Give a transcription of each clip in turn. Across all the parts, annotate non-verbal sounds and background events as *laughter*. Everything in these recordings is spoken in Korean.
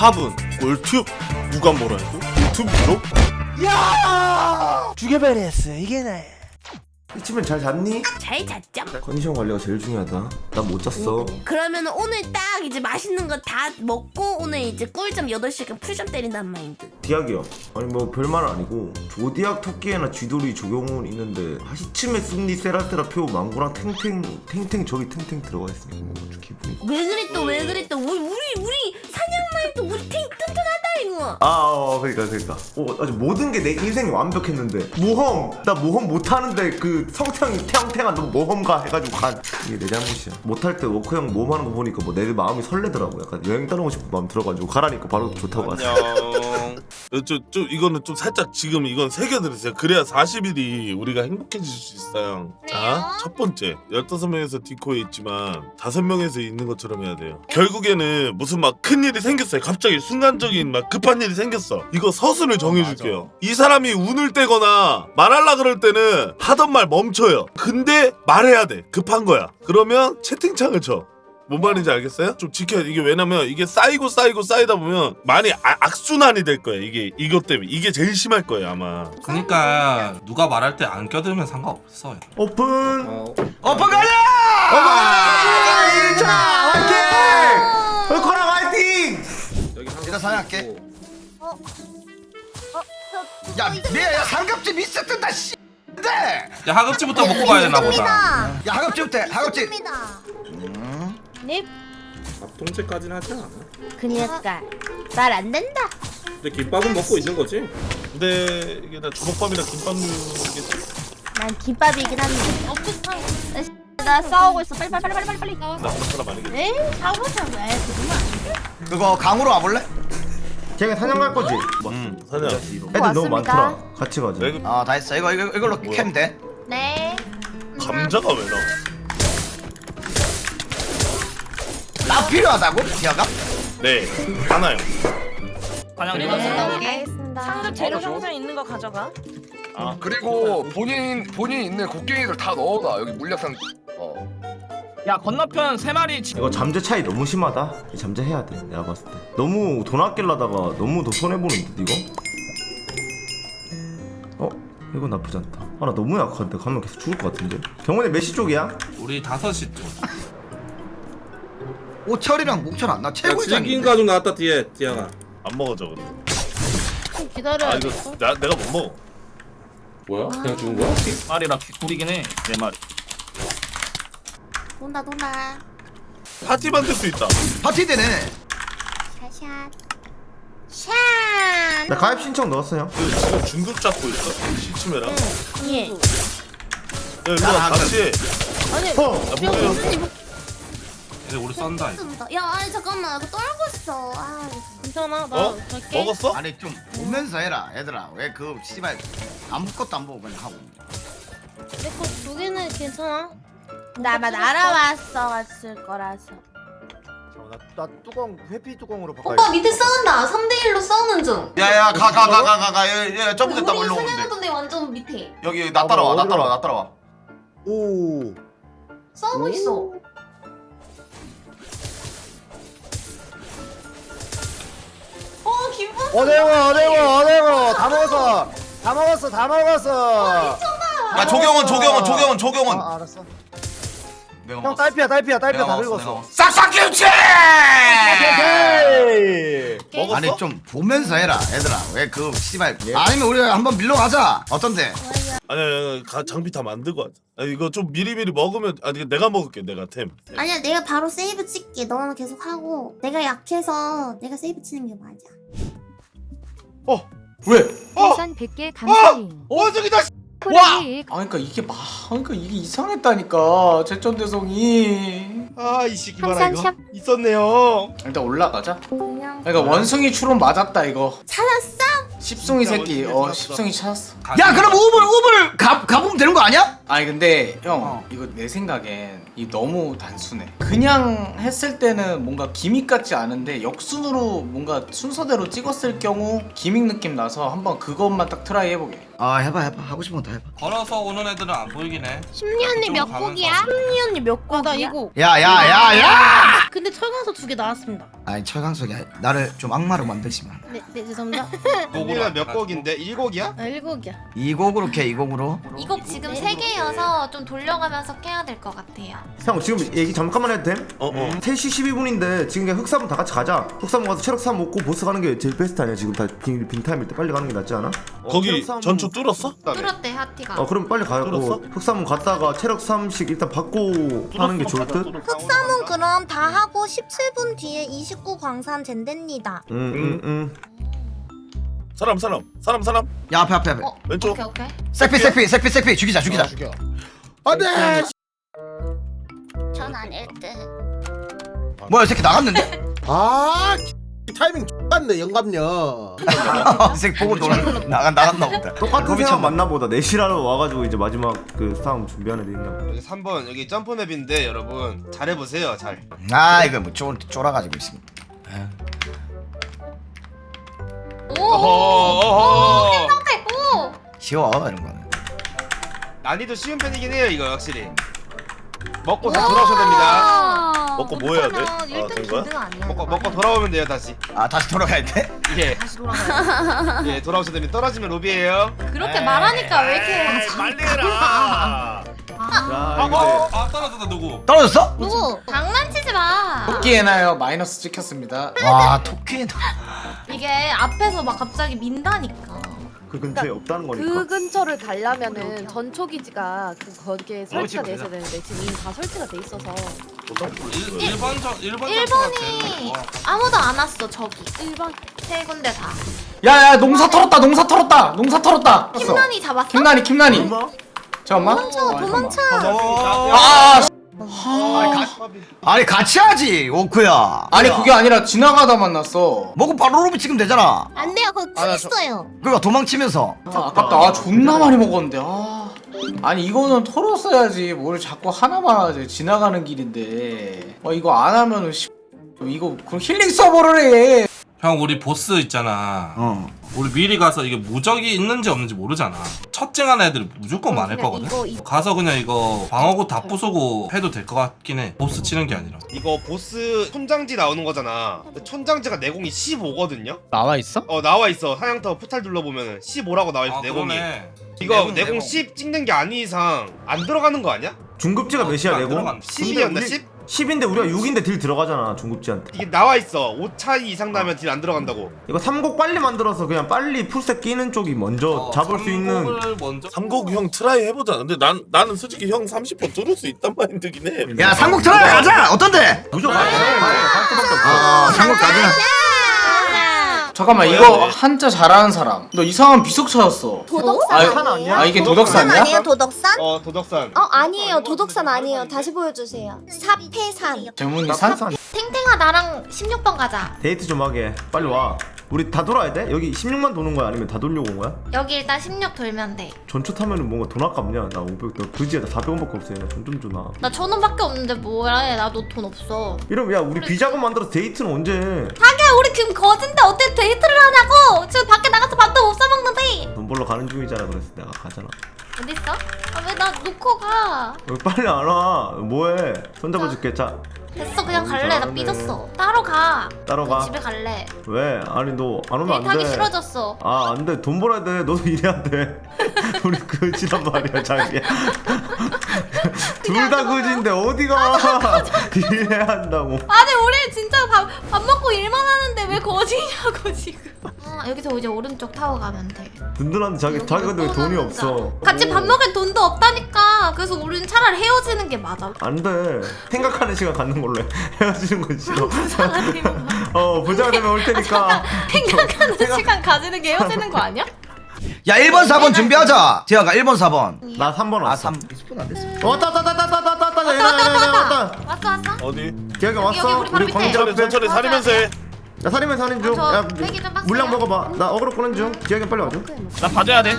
탑은 꿀팁? 누가 뭐라 해도 유튜브로 죽여버렸어. 이게 나야 이쯤엔 잘 잤니? 잘 잤죠? 컨디션 관리가 제일 중요하다. 난못 잤어. 그러면 오늘 딱 이제 맛있는 거 다 먹고 오늘 이제 꿀잠 8시간 풀잠 때린단 마인드 디학이요. 아니 뭐 별말 아니고 조디학 토끼에나 쥐돌이 조경훈 있는데 하시침에 쑥니 세라세라 표 망고랑 탱탱 탱탱 저기 탱탱 들어가 있으니까 뭔가 좀 기분이. 왜또왜또 우리 우리 우리 사냥말도 우리 팀 튼튼하다 이거 아, 어, 그러니까 그러니까. 어, 아주 모든 게 내 인생이 완벽했는데. 모험 나 모험 못 하는데 그 성태형이 태양태양 너 모험가 해가지고 간. 이게 내 잘못이야. 못할 때 워커 형 모험하는 거 보니까 뭐 내 마음이 설레더라고. 약간 여행 떠나고 싶은 마음 들어가지고 가라니까 바로 좋다고 왔어. 안녕. 좀, 좀 이거는 좀 살짝 지금 이건 새겨드리세요. 그래야 40일이 우리가 행복해질 수 있어요. 자 첫 번째. 15명에서 디코에 있지만 5명에서 있는 것처럼 해야 돼요. 결국에는 무슨 막 큰일이 생겼어요. 갑자기 순간적인 막 급한 일이 생겼어 이거 서순을 정해줄게요 이 사람이 운을 떼거나 말하려 그럴 때는 하던 말 멈춰요 근데 말해야 돼 급한 거야 그러면 채팅창을 쳐 뭔 말인지 알겠어요? 좀 지켜야 돼. 이게 왜냐면 이게 쌓이고 쌓이고 쌓이다 보면 많이 아- 악순환이 될 거예요. 이게 이것 때문에 이게 제일 심할 거예요 아마. 그러니까 누가 말할 때 안 껴들면 상관없어요. 오픈. 오빠 가자 오픈. 1차 화이팅. 화이팅. 일단 사냥할게. 야, 미야, 야, 삼겹집 있어 뜬다, 씨. 네. 야 하급지부터 먹고 가야 되나 보다. 야, 하급집 때, 하급집. 넵 밥통째까지는 하지 않아. 그니까 말 안 된다 근데 김밥은 먹고 있는 거지. 근데 이게 나 주먹밥이랑 김밥류겠지. 난 김밥이긴 한데 나 싸우고 있어 빨리 빨리 빨리 빨리 빨리 나 그런 사람 아니겠지. 에이 싸우자 왜 그러면 그거 강으로 와볼래? 쟤가 사냥 갈 거지? 음 사냥. 애들 너무 왔습니다. 많더라. 같이 가자. 왜 그- 어, 다 했어. 이거, 이거 이걸로 뭐야? 캠 돼. 네 감자가 왜 나와? 나 필요하다고? 디아가? 네 하나요. 알겠습니다 상급 재료 상자에 있는 거 가져가. 그리고 본인 본인 있는 곡괭이들 다 넣어놔 여기 물약상 어 야 건너편 세 마리 지- 이거 잠재 차이 너무 심하다. 이 잠재 해야 돼. 내가 봤을 때. 너무 돈 아끼려다가 너무 더 손해 보는 듯 이거. 어? 이거 나쁘지 않다. 아 나 너무 약한데 가면 계속 죽을 것 같은데. 경원이 몇 시 쪽이야? 우리 5시 쯤. 오철이랑 목철 안 나. 야, 최고이잖아. 질긴 가죽 나왔다 뒤에 디아가. 안 먹어 저거는. 기다려야 아 이거 나 내가 못 먹어. 뭐야? 그냥 죽은 거야? 마리라 개꿀이긴 해네 마리 돈다 돈다 파티 만들 수 있다. 파티 되네. 샷샷 샷나 가입 신청 넣었어요. 그 지금 중급 잡고 있어? 시치메랑. 야 예. 일로 와 같이 해. 아니 어. 야 뭐야? 무슨 이거 얘들 우리 이거. 뜬다. 야 아니 잠깐만 이거 떨고 있어 아 괜찮아 나 어? 갈게 먹었어? 아니 좀 보면서 해라, 얘들아. 왜 그 씨발 아무것도 안 보고 그냥 하고. 내거 두 개는 괜찮아 나만 알아왔어 왔을 거라서 나, 나 뚜껑 회피 뚜껑으로 바꿔. 오빠 밑에 싸운다. 3대1로 싸우는 중. 야야, 가 가 가 가 가 가. 야, 야, 점프됐다 우리 일로 오는데. 사냥하던데 완전 밑에. 여기 나 따라와, 나 따라와, 나 따라와. 오. 싸우고 있어. 어, 기분. 어데고 어데고 어데고 다 먹었어 다 먹었어 다 먹었어 야, 조경원, 조경원, 조경원, 조경원. 아, 알았어 내가 형 먹었어. 딸피야 딸피야 딸피야 다 긁었어. 먹었어. 싹싹 김치! 오케이. 먹었어? 아니 좀 보면서 해라 얘들아. 왜 그 씨발. 아니면 우리 한번 밀러 가자. 어떤데? 아니야, 아니야, 가, 장비 다 만들고 하자. 아, 이거 좀 미리미리 먹으면 아니 내가 먹을게 내가 템. 아니야 내가 바로 세이브 찍게. 너는 계속 하고. 내가 약해서 내가 세이브 치는 게 맞아. 우선 100개 감사해요. 원숭이다 와! 아 그러니까 이게 막 그러니까 이게 이상했다니까 제천 대성이. 아이 새끼 봐라 항상 이거. 있었네요. 일단 올라가자. 그냥 그러니까 원숭이 추론 맞았다 이거. 찾았어? 십숭이 진짜 새끼. 원숭이 어 찾았어. 십숭이 찾았어. 야 그럼 우블 우블 가, 가보면 되는 거 아니야? 아니 근데 형 어. 이거 내 생각엔 이 너무 단순해. 그냥 했을 때는 뭔가 기믹 같지 않은데 역순으로 뭔가 순서대로 찍었을 경우 기믹 느낌 나서 한번 그것만 딱 트라이 해보게 아 해봐 해봐 하고 싶은 거 다 해봐 걸어서 오는 애들은 안 보이긴 해. 심리 언니 몇 가면서. 곡이야? 심리 언니 몇 곡이야? 나 이거. 야야야야 근데 철강서 두개 나왔습니다. 아니 철강석이 나를 좀 악마로 만들지 마 네, 네 죄송합니다. *laughs* 곡으로 몇 곡인데? 1곡이야? 아, 일곡이야. 이 곡으로 캐이 곡으로 이 곡 지금 세 개여서 좀 돌려가면서 깨야 될 것 같아요. 형 지금 얘기 잠깐만 해도 됨? 어, 어. 3시 12분인데 지금 그냥 흑사분 다 같이 가자 흑사분 가서 체력 3 먹고 보스 가는 게 제일 베스트 아니야 지금 다 빈, 빈타임일 때 빨리 가는 게 낫지 않아? 거기 체력 삼- 전투 뚫었어? 뚫었대 하티가. 어 그럼 빨리 가고 뚫었어? 흑사분 갔다가 체력 3씩 일단 받고 하는 게 좋을 듯? 흑사문 그럼 다 하고 17분 뒤에 29 광산 젠됩니다. 응응응 사람 사람 사람 사람 야 앞에 앞에 앞에 어, 왼쪽 오케이 오케이. 세피 세피 세피 세피 죽이자 죽이자 안돼. 전안 1등. 뭐야 이 새끼 나갔는데? 아 타이밍 X같네 영감녀. *laughs* 이 새끼 보고 놀라 나간 나갔나 보다 똑같은 거미 생각. 참 맞나 보다. 4시라로 와가지고 이제 마지막 그 싸움 준비하는 애 있나 보다. 여기 3번 여기 점프 맵인데 여러분 잘 해보세요 잘. 아 이거 뭐 쫄, 쫄아가지고 있습니다. 오. 어허 오. 쉬워 이런 거는. 난이도 쉬운 편이긴 해요 이거 확실히 먹고 다 돌아오셔야 됩니다 먹고 뭐 해야 돼? 아, 1등 된 거야? 2등 아니야? 먹고 먹고 돌아오면 돼요 다시 아 다시 돌아가야 돼? *laughs* 예, 다시 돌아가야 예 돌아오셔야 됩니다 떨어지면 로비에요 그렇게 말하니까 왜 이렇게 빨리 해라 아, 야 이거 아 떨어졌다 누구? 떨어졌어? 누구? 장난치지 마. 토끼 해나요 마이너스 찍혔습니다. 와 토끼 이게 앞에서 막 갑자기 민다니까. 그 근처에 없다는 거니까 그 근처를 가려면은 전초 기지가 그 거기에 설치가 돼 있어야 되는데 지금 이미 다 설치가 돼 있어서 일, 일반 저 일반 일본이 아무도 안 왔어 저기. 1번 세 군데 다. 야야 농사 털었다 농사 털었다 농사 털었다. 김난이 잡았어? 김난이 김난이. 얼마? 잠깐만. 도망쳐, 도망쳐. 아, 아니, 가, 아니 같이 하지 오크야 아니 그게 아니라 지나가다 만났어. 먹고 바로 로비 찍으면 되잖아 안 돼요, 그거 아, 나쿨 있어요. 그러니까 도망치면서 아, 아깝다. 아 존나 많이 먹었는데. 아. 아니 이거는 털었어야지. 뭘 자꾸 하나만 하지. 지나가는 길인데. 어 이거 안 하면은 씨, 이거 그럼 힐링 서버를 해. 형 우리 보스 있잖아. 어 우리 미리 가서 이게 무적이 있는지 없는지 모르잖아. 첫째한 애들 무조건 많을 그냥 거거든. 이거, 이거. 가서 그냥 이거 방어구 다 부수고 해도 될 것 같긴 해. 보스 치는 게 아니라. 이거 보스 촌장지 나오는 거잖아 근데 촌장지가 내공이 15거든요 나와 있어? 어 나와 있어 사냥터 포탈 눌러보면 15라고 나와 있어 아 내공이 그러네. 이거 내공, 내공 내공. 10 찍는 게 아닌 이상 안 들어가는 거 아니야? 중급지가 몇이야? 들어간다. 10이었나 10? 10인데 우리가 6인데 딜 들어가잖아 중급지한테. 이게 나와 있어. 5 차이 이상 나면 딜 안 들어간다고. 이거 3곡 빨리 만들어서 그냥 빨리 풀셋 끼는 쪽이 먼저 어, 잡을 수 있는 삼곡을 먼저. 삼곡 형 트라이 해보자. 근데 난, 나는 솔직히 형 30% 뚫을 수 있단 마인드긴 해. 야 삼국 들어가 가자! 어떤데? 무조건 어 삼국 가자 잠깐만 이거 한자 잘하는 사람. 너 이상한 비석 찾았어. 도덕산 아, 아니에요? 아 이게 도덕산 도덕산이야? 아니에요, 도덕산? 어 도덕산 어, 아니에요. 도덕산 아니에요. 다시 보여주세요. 사패산. 재문이 산? 탱탱아 나랑 16번 가자. 데이트 좀 하게 빨리 와 우리 다 돌아야 돼? 여기 16만 도는 거야 아니면 다 돌려고 온 거야? 여기 일단 16 돌면 돼. 전초 타면은 뭔가 돈 아깝냐 나 500, 나 그지야 나 400원밖에 없어 나돈좀 줘나 나 천 원밖에 없는데 뭐래? 나도 돈 없어. 이러면 야 우리 비자금 만들어서 데이트는 언제 해? 자기야 우리 지금 거진데 어떻게 데이트를 하냐고? 지금 밖에 나가서 밥도 못 사 먹는데. 돈 벌러 가는 중이잖아 그래서 내가 가잖아 어디 있어? 아 왜 나 놓고 가? 왜 빨리 안 와 뭐해 손잡아줄게 자 됐어 그냥 어, 갈래. 나 잘하네. 삐졌어. 따로 가. 따로 나 가 집에 갈래. 왜? 아니 너 안 오면 데이트하기 안돼 싫어졌어. 아 안 돼 돈 벌어야 돼 너도 *laughs* 일해야 돼 *laughs* 우리 그지란 말이야 자기야 *laughs* 둘 다 그지인데 어디가 일해야 한다고 아니 우리 진짜 밥, 밥 먹고 일만 하는데 왜 거지냐고 지금. 아 여기서 이제 오른쪽 타워 가면 돼. 든든한데 자기 자기 근데 왜 돈이 없어. 같이 밥 먹을 돈도 없다니까. 그래서 우리는 차라리 헤어지는 게 맞아. 안돼. 생각하는 시간 갖는 걸로 해. *laughs* 헤어지는 건 싫어. 어 부자가 되면 올 테니까. 생각하는 시간 가지는 게 헤어지는 거 아니야? 야 1번 4번 준비하자. 디아가 1번 4번. 나 3번 아 왔어. 3... 20분 안 됐어. 왔다 왔다 왔다 왔다 왔다 왔다. 왔다 왔다 왔다 왔다. 왔어 왔어. 어디? 기억이 여기 왔어? 우리 바로 밑에. 광장 천천히 앞에 천천히 살이면서 해 야 살이면 살인 중. 저야 빼기 좀 빡세요. 물량 먹어봐. 나 어그로 끄는 중. 기억이 빨리 와줘. 나 봐줘야 돼.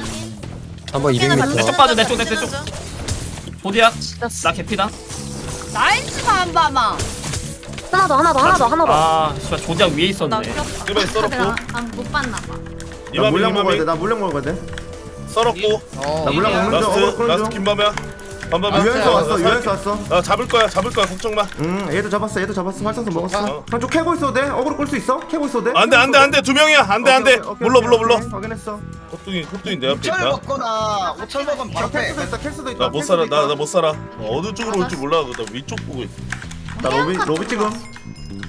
한번 200m. 내쪽 봐줘 내쪽 내 쪽. 보디야. 나 개피다. 나이스 반바마. 하나 더, 하나 더, 하나 더, 하나 더. 아 씨발 조장 위에 있었네. 이번에 썰었고 아못 봤나 봐. 나 이마미 물량 먹어야 돼. 이마미 나 물량 먹어야 돼. 썰었고 어나 물량 먹는 중 라스트 어그로 끄는 라스트 중 김밤이야 밤밤이야 아, 유연수 왔어 나 유연수 왔어. 나 잡을 거야 잡을 거야 걱정 마. 응 얘도 잡았어 얘도 잡았어. 활성수 먹었어. 어. 형좀 캐고 있어도 돼? 어그로 끌 수 있어? 캐고 있어도 돼? 안돼 안돼 안돼. 두 명이야. 안돼 안돼. 불러 불러 오케이, 확인했어. 코뚱이 코뚱이 내 앞에 있다. 먹거나 오철 먹으면 바로 수도 있다 캘 수도 있다. 나못캘 살아 나. 나 못 살아. 어, 어느 쪽으로 올지 몰라. 나 위쪽 보고 있어. 나 로비 로비 찍음.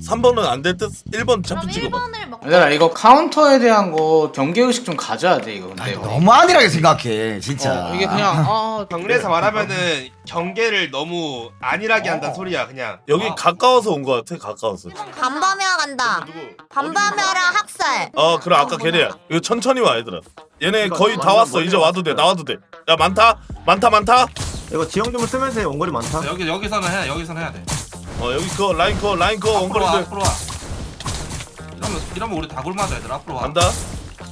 3번은 안 될 듯? 1번 그럼 차프 찍어봐. 1번을 먹 얘들아 이거 카운터에 대한 거 경계 의식 좀 가져야 돼 이거 근데 아니. 너무 안일하게 생각해 진짜. 어, 이게 그냥 아 *laughs* 경례에서 말하면은 경계를 너무 안일하게 한다는 소리야 그냥. 여기 가까워서 온거 같아 가까워서. 반밤이야 간다. 누구? 반밤이랑 학살. 어 그래 아까 걔네야 이거 천천히 와 얘들아. 얘네 거의 다 왔어. 이제 와도 돼 나와도 돼야 많다 많다 많다. 이거 지형점을 쓰면서 해 원거리 많다. 여기 여기서는 해 여기서는 해야 돼. 어 여기 거 라인 거 라인 거 앞으로 와 원거리들 앞으로 와 이러면 우리 다 굴맞아 얘들 앞으로 와. 간다.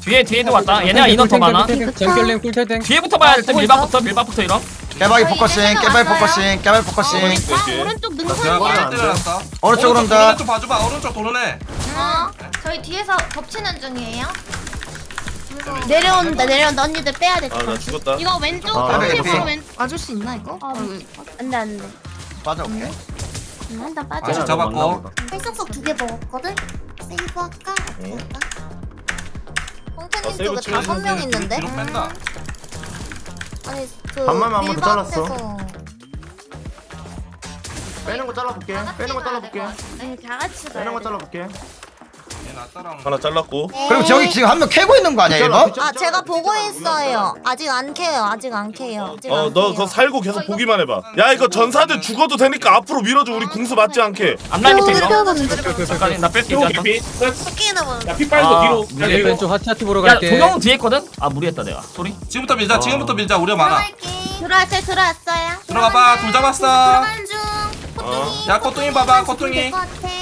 뒤에 뒤에도 왔다. 얘네가 인원 더 많아. 뒤에부터 봐야 될때 밀박부터 밀박부터 이런. 깨박이 포커싱 깨박이 포커싱 깨박이 포커싱. 아, 오른쪽 내가 능선. 빨리 안 돼. 때려놨어. 오른쪽으로 오른쪽 온다. 오른쪽 봐줘봐. 오른쪽 도는 애 어? 저희 뒤에서 덮치는 중이에요. 내려온다 내려온다. 언니들 빼야 돼. 아 나 죽었다. 이거 왼쪽 아, 네. 왼 와줄 수 있나 이거? 안돼 안돼. 빠져 올게. 응, 한단 아직 빠져. 잡았고. 활성석 두개 먹었거든. 세이브 할까? 아, 홍태님 세이브 쪽에 치면 다섯 명 있는데. 뒤로 뺀다 아니 그 반말만 한번더 밀바 잘랐어. 앞에서. 빼는 거 잘라볼게 빼는 거 잘라볼게 네, 다 같이 빼는 거 가야 돼. 잘라볼게 하나 잘랐고 그리고 저기 지금 한 명 캐고 있는 거 아니야 이거? 아 제가 보고 있어요. 아직 안 캐요. 아직 안 캐요. 아직 안 어너 캐요. 그거 살고 계속 보기만 해봐 야 이거 전사들 죽어도 되니까 앞으로 밀어줘 우리 궁수 맞지 않게 앞라인 밑에 어, 잠깐 나 뺄게 이제 토끼는 뭐? 피 빨고 뒤로 왼쪽 하트 하트 보러 갈게 야 동영은 뒤에 있거든? 아 무리했다 내가 소리 지금부터 밀자 지금부터 밀자 우리 많아 들어왔어요. 들어왔어요. 들어가봐 둘 잡았어 들 어. 야 꼬뚱이 봐봐 꼬뚱이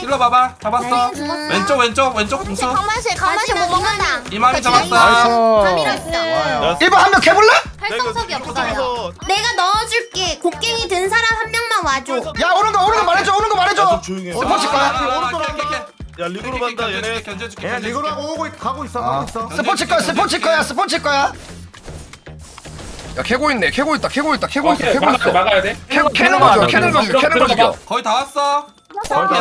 찔러 봐봐 잡았어 음. 왼쪽 왼쪽 왼쪽 궁수 강만실 강만실 못 먹는다. 이만희 잡았어 나이스 밀었어. 야, 1번 한명 캐볼래? 활성석이 없어요 내가 넣어줄게. 곡괭이 든 사람 한 명만 와줘. 야 오는 거 오는 거 말해줘 오는 거 야, 말해줘 좀 조용히 해. 스포츠 아, 거야? 아, 아. 야 리그로 간다 얘네 견제줄게 얘 견제줄게 리그로 하고 오고 있- 가고 있어 아, 가고 있어 스포츠 거야 스포츠 거야 스포츠 거야 야 캐고 있네 캐고 있다 캐고 있다 캐고 있어 캐고 있어 막아야 돼 캐- 캐는 거 죽여 캐는 거 죽여 캐는 거 죽여 거의 다 왔어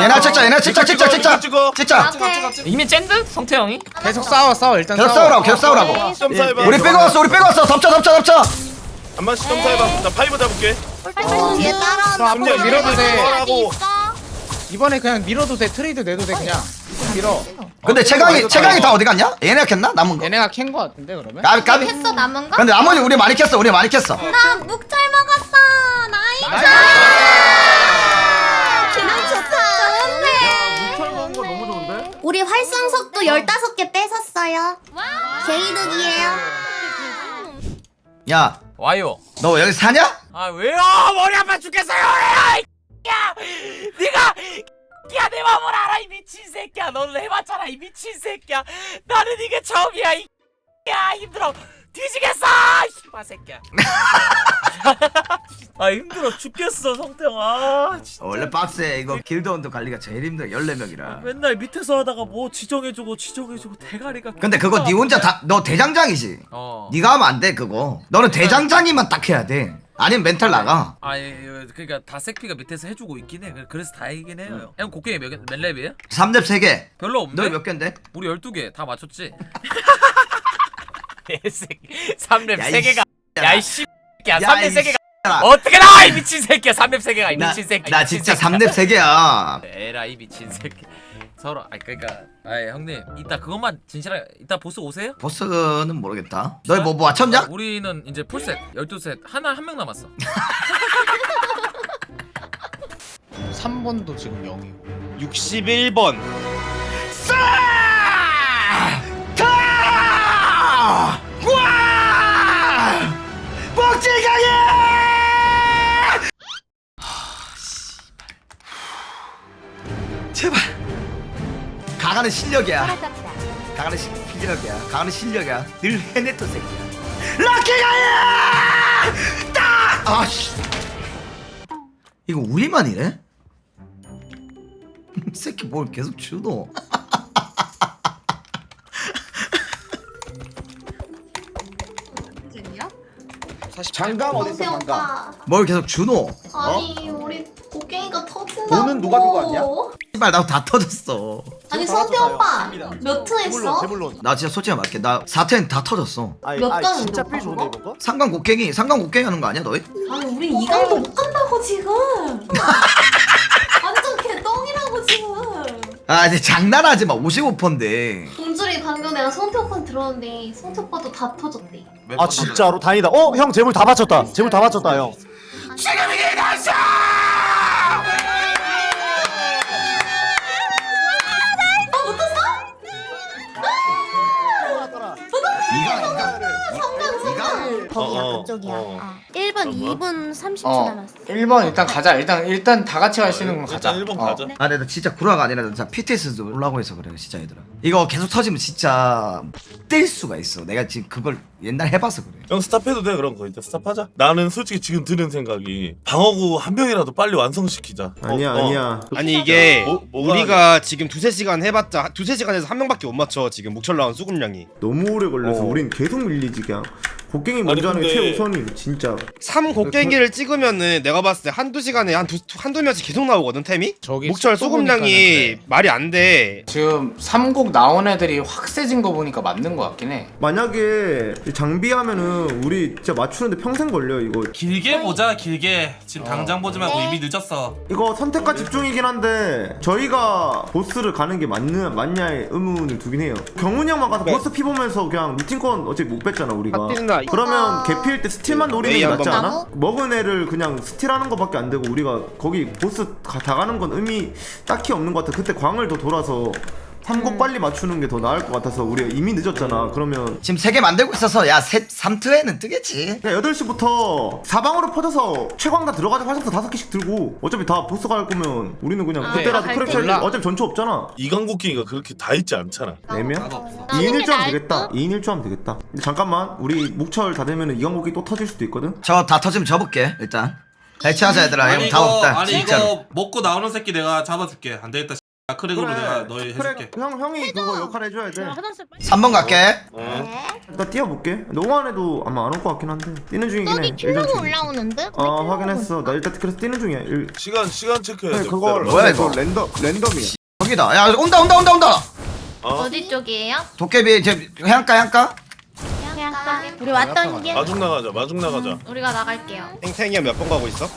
얘나 찍자 얘나 찍자 찍자 찍자 찍어 찍자 찍어 찍어 찍어 이미 쨘드? 성태형이? 계속 싸워 싸워 일단 계속 싸워 싸우라고 계속 싸우라고 점사해봐 우리 빼고 왔어 우리 빼고 왔어 덮쳐 덮쳐 덮쳐 한 번씩 점사해봐 나 파이브 잡을게 뒤에 따라온다. 앞으로 밀어도 돼. 하고 이번에 그냥 밀어도 돼 트레이드 내도 돼 그냥 좀 밀어 근데 채강이 채강이 다 어디 갔냐? 얘네가 캤나? 남은 거 얘네가 캔 거 같은데 그러면? 까비 까비 했어 남은 거? 근데 나머지 우리 많이 캤어 우리 많이 캤어 나 묵잘 먹었어 나이스 기능 좋다. 먹은 거 너무 좋은데? 우리 활성석도 15개 뺏었어요. 개이득이에요. 야너 와요 여기 사냐? 아 왜요 머리 아파 죽겠어요 야, 네가 야, 내 마음을 알아, 이 미친 새끼야. 너는 해봤잖아, 이 미친 새끼야. 나는 이게 처음이야, 이 야, 힘들어. 뒤지겠어, 이 씨발 새끼야. *laughs* 아, 힘들어 죽겠어, 성태형. 아, 진짜. 원래 빡세 이거 길드 원도 관리가 제일 힘들어 14명이라 맨날 밑에서 하다가 뭐 지정해주고 지정해주고 대가리가. 근데 그거 네 혼자 다 너 대장장이지? 어. 네가 하면 안 돼 그거 너는 대장장이만 딱 해야 돼 아니면 멘탈 나가 아, 예, 예, 그러니까 다 색피가 밑에서 해주고 있긴 해. 그래서 다행이긴 해요. 형 곡괭이 몇, 개- 몇 랩이에요? 3렙 3개 별로 없네. 너몇 개인데? 우리 12개 다 맞췄지? *laughs* 개새끼 3렙 야, 이 3개가 야이 씨야 야, 3렙 이 3개가 야. 어떻게 나와 이 미친 새끼야 3렙 3개가 이 나, 미친 새끼 나 진짜 새끼야. 3렙 3개야 에라 이 미친 새끼 서로 아 그러니까 아 형님 이따 그것만 진실하게 이따 보스 오세요? 보스는 모르겠다 너희 뭐, 뭐 맞췄냐? 우리는 이제 풀셋 12셋 하나 한 명 남았어 *laughs* 3번도 지금 0이고 61번 다! 와! 복질강해! 제발 가가는 실력이야 가가는 시, 실력이야 가가는 실력이야 늘 해냈던 새끼야 럭키가야! 딱! 아씨 이거 우리만 이래? *laughs* 이 새끼 뭘 계속 주노 *laughs* 장강 정세 오빠 뭘 계속 주노? 아니 우리 곡괭이가 터진다고 돈은 누가 주고 왔냐? 씨발 나도 다 터졌어. 아니 성태 오빠 몇 트 했어? 나 진짜 솔직히 말할게. 나 4텐 다 터졌어. 몇 강인데 오빠 그거? 상관 곡괭이 상관 곡괭이 하는 거 아니야 너희? 아니 우린 이강도 못 간다고 지금 *laughs* 완전 개똥이라고 지금 아 근데 장난하지 마. 55%인데. 동줄이 방금 내가 성태 오빠한테 들었는데 성태 오빠도 다 터졌대 아 진짜로 다행이다. 어 형 재물 다 바쳤다. 재물 다 바쳤다 형. 지금 이게 다시 그쪽이야. 어. 아. 1분 잠깐만. 2분 30초 어 남았어 1번 일단 가자 일단 일단 다 같이 갈 수 있는 건 가자 일단 1번 어. 가자. 아 근데 나 진짜 구라가 아니라 나 진짜 PTS도 올라고 해서 그래 진짜 얘들아. 이거 계속 터지면 진짜 뜰 수가 있어. 내가 지금 그걸 옛날 해봐서 그래. 형 스탑해도 돼 그럼 거의 다 스탑하자. 나는 솔직히 지금 드는 생각이 방어구 한 명이라도 빨리 완성시키자. 아니야 어, 어. 아니야 아니 이게 뭐- 뭐가 우리가 지금 두세 시간 해봤자 두세 시간에서 한 명밖에 못 맞춰 지금 목철 나온 수급량이 너무 오래 걸려서 어. 우린 계속 밀리지 그냥 곡괭이 먼저 하는 게 근데- 최우선이 진짜 3 곡괭이를 찍으면은 내가 봤을 때 한두 시간에 한 두 한두 명씩 계속 나오거든 템이? 목철 수급량이 말이 안돼. 지금 3곡 나온 애들이 확 세진 거 보니까 맞는 거 같긴 해. 만약에 장비하면은 우리 진짜 맞추는데 평생 걸려 이거. 길게 보자 길게. 지금 당장 보지 말고 이미 늦었어. 이거 선택과 집중이긴 한데 저희가 보스를 가는 게 맞느, 맞냐의 의문을 두긴 해요. 경훈이 형만 가서 보스 피 보면서 그냥 루틴권 어차피 못 뺐잖아 우리가. 핫 빈나 그러면 개피일 때 스틸만 노리는 메이 게한 낫지. 않아? 먹은 애를 그냥 스틸하는 것밖에 안 되고 우리가 거기 보스 가, 다 가는 건 의미 딱히 없는 것 같아 그때 광을 더 돌아서 3곡 빨리 맞추는 게 더 나을 것 같아서 우리가 이미 늦었잖아 그러면 지금 세 개 만들고 있어서 야 셋, 3트에는 뜨겠지. 그냥 8시부터 사방으로 퍼져서 최광 다 들어가자 활성도 5개씩 들고 어차피 다 보스 갈 거면 우리는 그냥 아, 그때라도 갈 크랩 때 찰리. 어차피 전초 없잖아 이강국기가 그렇게 다 있지 않잖아. 4명? 나도 없어 2인 1조 하면 날 되겠다 2인 1조 하면 되겠다 근데 잠깐만 우리 목철 다 되면 이강국이 또 터질 수도 있거든 저 다 터지면 접을게 일단. 해체하자 얘들아. 아니 형다 이거 없다. 아니 진짜로. 이거 먹고 나오는 새끼 내가 잡아줄게 안 되겠다 아, 크랙으로 내가 너희 해줄게 그래 형, 형이 그거 역할 해줘야 돼 3번 갈게. 어. 나 뛰어볼게 너무 안 해도 아마 안 올 것 같긴 한데 뛰는 중이긴 해 일단 지금. 올라오는데? 어 확인했어 나 일단 그래서 뛰는 중이야 일... 시간 시간 체크해야 돼. 그걸 뭐야, 이거? 랜덤 랜덤이야 여기다. 야 온다 온다 온다 온다. 어? 어디 쪽이에요? 도깨비 제 해안가 해안가. 우리 왔던 게 마중 나가자. 마중 나가자. 우리가 나갈게요 탱탱이가 몇번 가고 있어?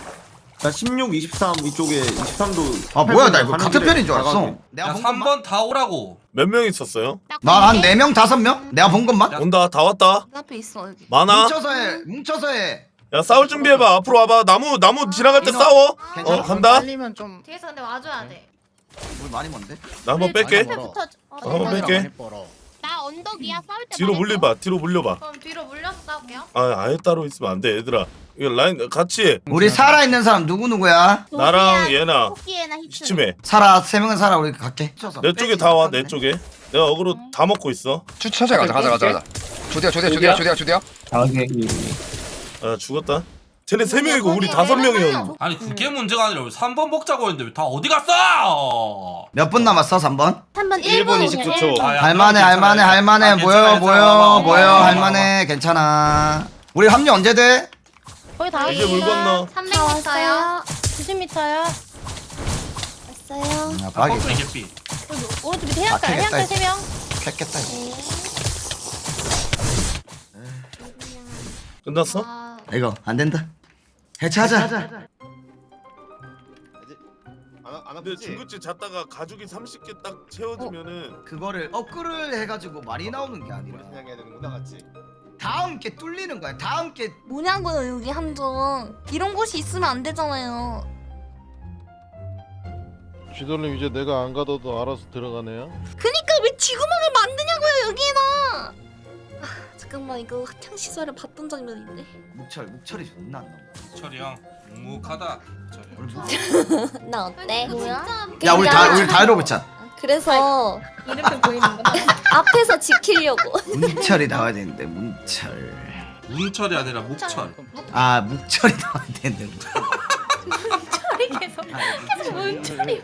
나 16, 23 이쪽에 23도 아 뭐야 나 이거 같은 편인 줄 알았어. 내가 야 본 것만. 3번 다 오라고 몇 명 있었어요? 나한 4명 5명? 내가 본 것만? 온다. 다 왔다. 앞에 있어 여기 많아. 뭉쳐서 해. 뭉쳐서 해. 야 싸울 준비해봐. 앞으로 와봐. 나무 나무 지나갈 때 이거. 싸워. 괜찮아. 어 간다. 빨리면 좀 뒤에서 근데 와줘야 돼 우리 많이 먼데? 나 한번 뺄게. 붙어 어, 한번 뺄게. 나 언덕이야 싸울 때 뒤로 물려봐. 뒤로 물려봐. 그럼 뒤로 물려서 싸울게요 아 아예 따로 있으면 안 돼 얘들아. 이거 라인 같이 우리 살아 있는 사람 누구 누구야? 나랑 얘나 토끼에나 시침해. 살아 세 명은 살아 우리 갈게. 내 쪽에 다 와. 내 쪽에. 내가 어그로 다 먹고 있어. 천- 천천히 가자 가자 가자 가자 조디야 조디야 조디야 조디야 조디야 아 죽었다. 쟤네 세 명이고 우리 다섯 명이었. 아니 그게 문제가 아니라 우리 3번 먹자고 했는데 왜 다 어디 갔어 몇 분 남았어 3번? 3번 1분 29초 아, 야, 할만해 괜찮아, 할만해 괜찮아. 할만해 아, 모여 괜찮아, 모여 괜찮아. 와봐, 모여 와봐, 와봐. 할만해 괜찮아. 우리 합류 언제 돼? 거의 다 이제 물 건너. 300m요 90m요 왔어요 아 아, 박이 컴플레인 개삐 오른쪽 밑에 해안가, 해안가 해안가 3명 캤겠다 끝났어? 아, 이거 안 된다. 해체하자. 안, 안 근데 아프지? 중국집 잤다가 가죽이 30개 딱 채워지면은 그거를 업글을 해가지고 말이 나오는 게 아니라 생각해야 되는구나 같이 다음 게 뚫리는 거야. 다음 게 뭐냐고요 여기 함정 이런 곳이 있으면 안 되잖아요 쥐돌림 이제 내가 안 가둬도 알아서 들어가네요. 그니까 왜 지구망을 만드냐고요 여기에다 아, 잠깐만 이거 학창시절에 봤던 장면인데 묵철 묵철이 존나 안 나온다. 철이 형 묵묵하다 철이 형 묵- *laughs* 나 어때? 뭐야? 야 우리 다 우리 다 있자. 그래서 이름표 보이는구나 *laughs* 앞에서 지키려고 묵철이 나와야 되는데 묵철. 운철이 아니라 묵철 아 묵철이 나와야 되는데. 계속 계속 문철이